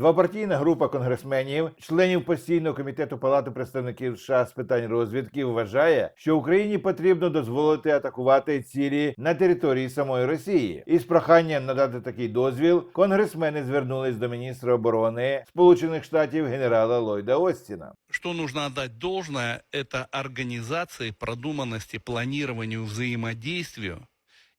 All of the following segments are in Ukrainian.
Двопартійна група конгресменів, членів постійного комітету Палати представників США з питань розвідки, вважає, що Україні потрібно дозволити атакувати цілі на території самої Росії. Із проханням надати такий дозвіл конгресмени звернулись до міністра оборони Сполучених Штатів генерала Ллойда Остіна. Что нужно отдать должное, это организации, продуманности, планированию, взаимодействию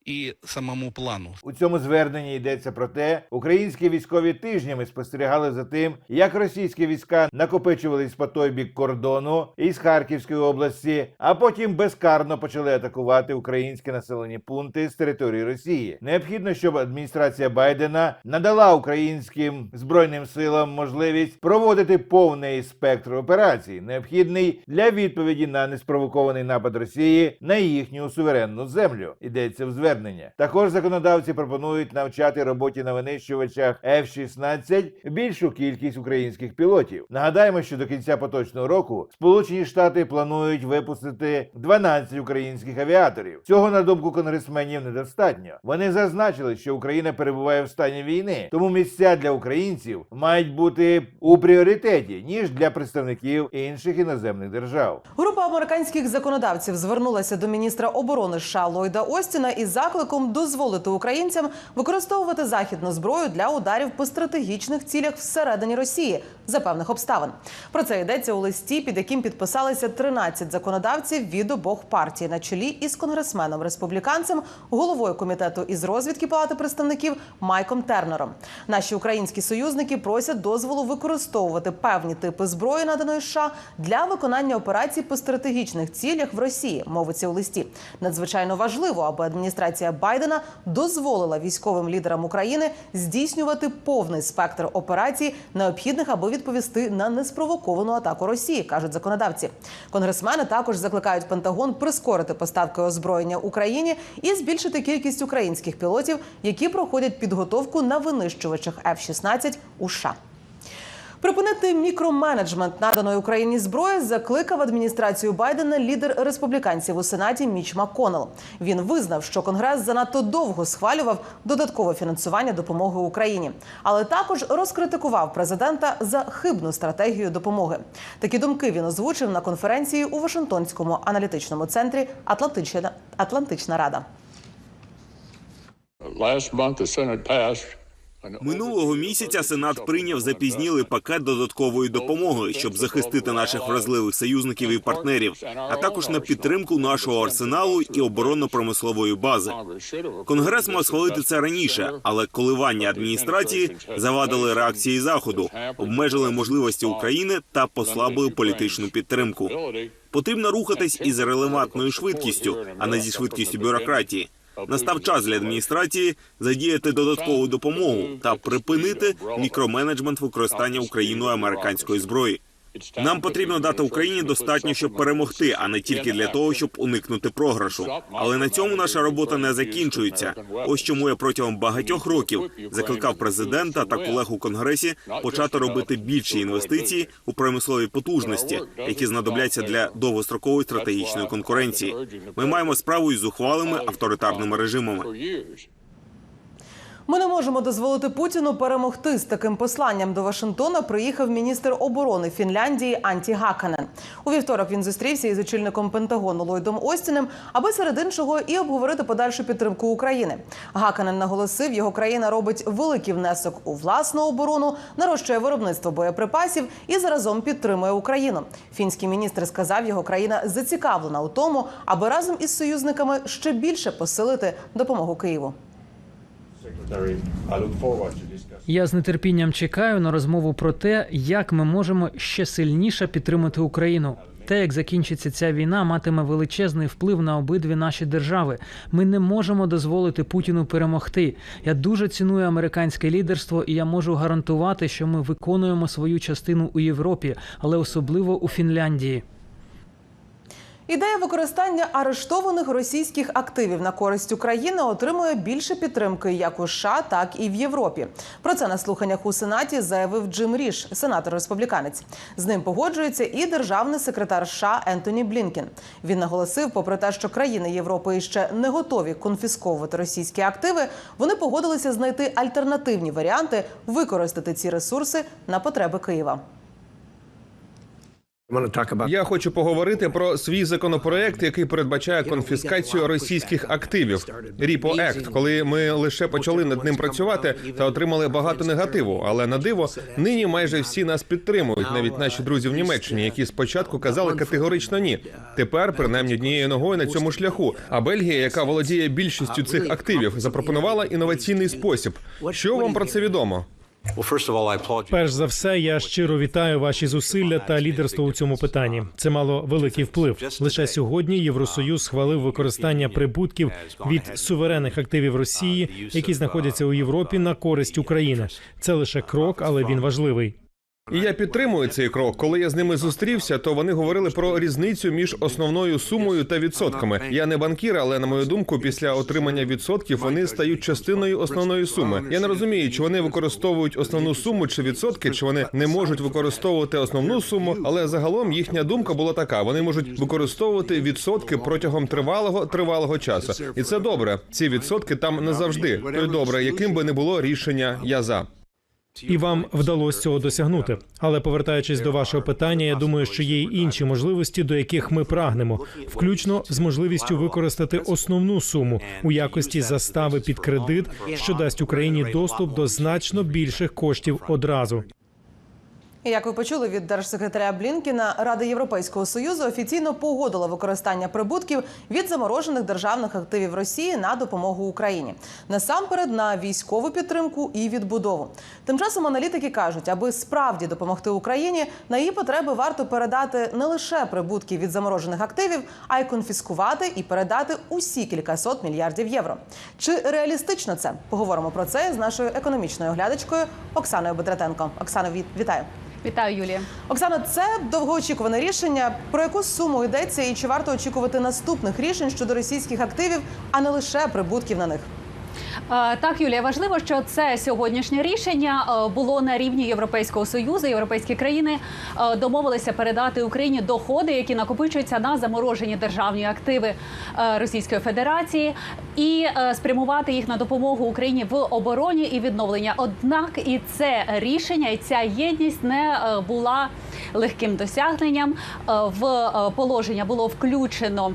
и самому плану. У цьому зверненні йдеться про те, українські військові тижнями спостерігали за тим, як російські війська накопичувались по той бік кордону із Харківської області, а потім безкарно почали атакувати українські населені пункти з території Росії. Необхідно, щоб адміністрація Байдена надала українським збройним силам можливість проводити повний спектр операцій, необхідний для відповіді на неспровокований напад Росії на їхню суверенну землю. Йдеться в звернення. Також законодавці пропонують навчати роботі на винищувачах F-16 більшу кількість українських пілотів. Нагадаємо, що до кінця поточного року Сполучені Штати планують випустити 12 українських авіаторів. Цього на думку конгресменів недостатньо. Вони зазначили, що Україна перебуває в стані війни, тому місця для українців мають бути у пріоритеті ніж для представників інших іноземних держав. Група американських законодавців звернулася до міністра оборони США Ллойда Остіна із закликом дозволити українцям використовувати західну зброю для ударів по стратегічних цілях всередині Росії за певних обставин. Про це йдеться у листі, під яким підписалися 13 законодавців від обох партій на чолі із конгресменом республіканцем, головою комітету із розвідки Палати представників Майком Тернером. Наші українські союзники просять дозволу використовувати певні типи зброї, наданої США, для виконання операцій по стратегічних цілях в Росії. Мовиться у листі. Надзвичайно важливо, аби адміністрація Байдена дозволила військовим лідерам України здійснювати повний спектр операцій, необхідних, аби відповісти на неспровоковану атаку Росії, кажуть законодавці. Конгресмени також закликають Пентагон прискорити поставки озброєння Україні і збільшити кількість українських пілотів, які проходять підготовку на винищувачах F-16 у США. Припинити мікроменеджмент наданої Україні зброї закликав адміністрацію Байдена лідер республіканців у сенаті Міч Макконнелл. Він визнав, що конгрес занадто довго схвалював додаткове фінансування допомоги Україні, але також розкритикував президента за хибну стратегію допомоги. Такі думки він озвучив на конференції у Вашингтонському аналітичному центрі Атлантична, Атлантична Рада. Last month, the Senate passed Минулого місяця Сенат прийняв запізнілий пакет додаткової допомоги, щоб захистити наших вразливих союзників і партнерів, а також на підтримку нашого арсеналу і оборонно-промислової бази. Конгрес мав схвалити це раніше, але коливання адміністрації завадили реакції заходу, обмежили можливості України та послабили політичну підтримку. Потрібно рухатись із релевантною швидкістю, а не зі швидкістю бюрократії. Настав час для адміністрації задіяти додаткову допомогу та припинити мікроменеджмент використання Україною американської зброї. Нам потрібно дати Україні достатньо, щоб перемогти, а не тільки для того, щоб уникнути програшу. Але на цьому наша робота не закінчується. Ось чому я протягом багатьох років закликав президента та колег у конгресі почати робити більші інвестиції у промислові потужності, які знадобляться для довгострокової стратегічної конкуренції. Ми маємо справу із зухвалими авторитарними режимами. Ми не можемо дозволити Путіну перемогти. З таким посланням до Вашингтона приїхав міністр оборони Фінляндії Анті Гаканен. У вівторок він зустрівся із очільником Пентагону Ллойдом Остіним, аби серед іншого і обговорити подальшу підтримку України. Гаканен наголосив, його країна робить великий внесок у власну оборону, нарощує виробництво боєприпасів і заразом підтримує Україну. Фінський міністр сказав, його країна зацікавлена у тому, аби разом із союзниками ще більше посилити допомогу Києву. Я з нетерпінням чекаю на розмову про те, як ми можемо ще сильніше підтримати Україну. Те, як закінчиться ця війна, матиме величезний вплив на обидві наші держави. Ми не можемо дозволити Путіну перемогти. Я дуже ціную американське лідерство, і я можу гарантувати, що ми виконуємо свою частину у Європі, але особливо у Фінляндії. Ідея використання арештованих російських активів на користь України отримує більше підтримки як у США, так і в Європі. Про це на слуханнях у Сенаті заявив Джим Ріш, сенатор республіканець. З ним погоджується і державний секретар США Ентоні Блінкен. Він наголосив, попри те, що країни Європи ще не готові конфісковувати російські активи, вони погодилися знайти альтернативні варіанти використати ці ресурси на потреби Києва. Я хочу поговорити про свій законопроект, який передбачає конфіскацію російських активів. Ріпо Ект, коли ми лише почали над ним працювати та отримали багато негативу. Але на диво, нині майже всі нас підтримують, навіть наші друзі в Німеччині, які спочатку казали категорично ні. Тепер принаймні однією ногою на цьому шляху. А Бельгія, яка володіє більшістю цих активів, запропонувала інноваційний спосіб. Що вам про це відомо? Перш за все, я щиро вітаю ваші зусилля та лідерство у цьому питанні. Це мало великий вплив. Лише сьогодні Євросоюз схвалив використання прибутків від суверенних активів Росії, які знаходяться у Європі, на користь України. Це лише крок, але він важливий. І я підтримую цей крок. Коли я з ними зустрівся, то вони говорили про різницю між основною сумою та відсотками. Я не банкір, але на мою думку, після отримання відсотків вони стають частиною основної суми. Я не розумію, чи вони використовують основну суму чи відсотки, чи вони не можуть використовувати основну суму. Але загалом їхня думка була така: вони можуть використовувати відсотки протягом тривалого тривалого часу, і це добре. Ці відсотки там не завжди. То й добре, яким би не було рішення, я за. І вам вдалося цього досягнути. Але повертаючись до вашого питання, я думаю, що є й інші можливості, до яких ми прагнемо, включно з можливістю використати основну суму у якості застави під кредит, що дасть Україні доступ до значно більших коштів одразу. Як ви почули від держсекретаря Блінкіна, Рада Європейського союзу офіційно погодила використання прибутків від заморожених державних активів Росії на допомогу Україні насамперед на військову підтримку і відбудову. Тим часом аналітики кажуть, аби справді допомогти Україні, на її потреби варто передати не лише прибутки від заморожених активів, а й конфіскувати і передати усі кількасот мільярдів євро. Чи реалістично це? Поговоримо про це з нашою економічною оглядачкою Оксаною Бедратенко. Оксано, віт- вітаю. Вітаю, Юлія. Оксана, це довгоочікуване рішення. Про яку суму йдеться, і чи варто очікувати наступних рішень щодо російських активів, а не лише прибутків на них? Так, Юлія, важливо, що це сьогоднішнє рішення було на рівні Європейського союзу. Європейські країни домовилися передати Україні доходи, які накопичуються на заморожені державні активи Російської Федерації, і е, спрямувати їх на допомогу Україні в обороні і відновлення. Однак і це рішення, і ця єдність не е, була легким досягненням. Е, В положення було включено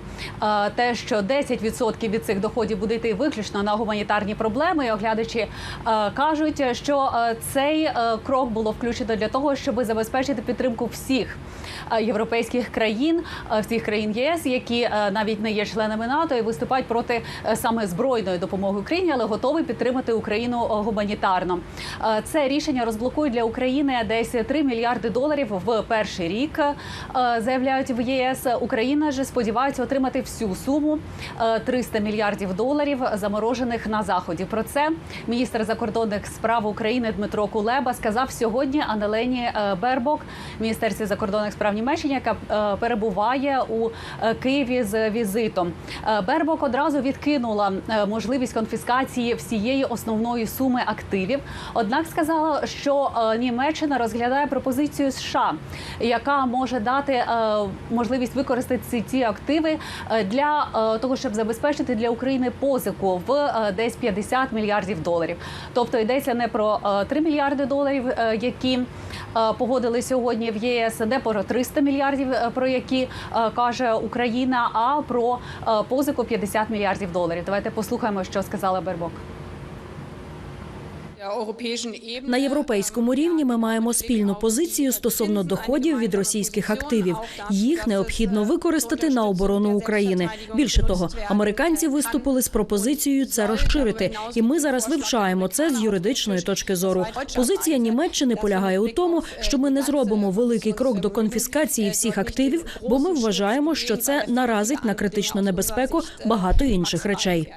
те, що 10% від цих доходів буде йти виключно на гуманітарні проблеми. І оглядачі кажуть, що цей крок було включено для того, щоб забезпечити підтримку всіх європейських країн, всіх країн ЄС, які навіть не є членами НАТО і виступають проти е, саме збройної допомоги Україні, але готові підтримати Україну е, гуманітарно. Е, Це рішення розблокує для України десь 3 мільярди доларів в перший рік. е, Заявляють в ЄС. Україна ж сподівається отримати всю суму е, 300 мільярдів доларів заморожених на заході. Про це міністр закордонних справ України Дмитро Кулеба сказав сьогодні Анелені Бербок, міністерстві закордонних справ Німеччини, яка перебуває у Києві з візитом. Бербок одразу відкинула е, можливість конфіскації всієї основної суми активів. Однак сказала, що е, Німеччина розглядає пропозицію США, яка може дати е, можливість використати ці, активи для того, щоб забезпечити для України позику в десь 50 мільярдів доларів. Тобто йдеться не про е, 3 мільярди доларів, які погодили сьогодні в ЄС, не про 300 мільярдів, про які каже Україна, а про позику 50 мільярдів доларів. Давайте послухаємо, що сказала Бербок. На європейському рівні ми маємо спільну позицію стосовно доходів від російських активів. Їх необхідно використати на оборону України. Більше того, американці виступили з пропозицією це розширити, і ми зараз вивчаємо це з юридичної точки зору. Позиція Німеччини полягає у тому, що ми не зробимо великий крок до конфіскації всіх активів, бо ми вважаємо, що це наразить на критичну небезпеку багато інших речей.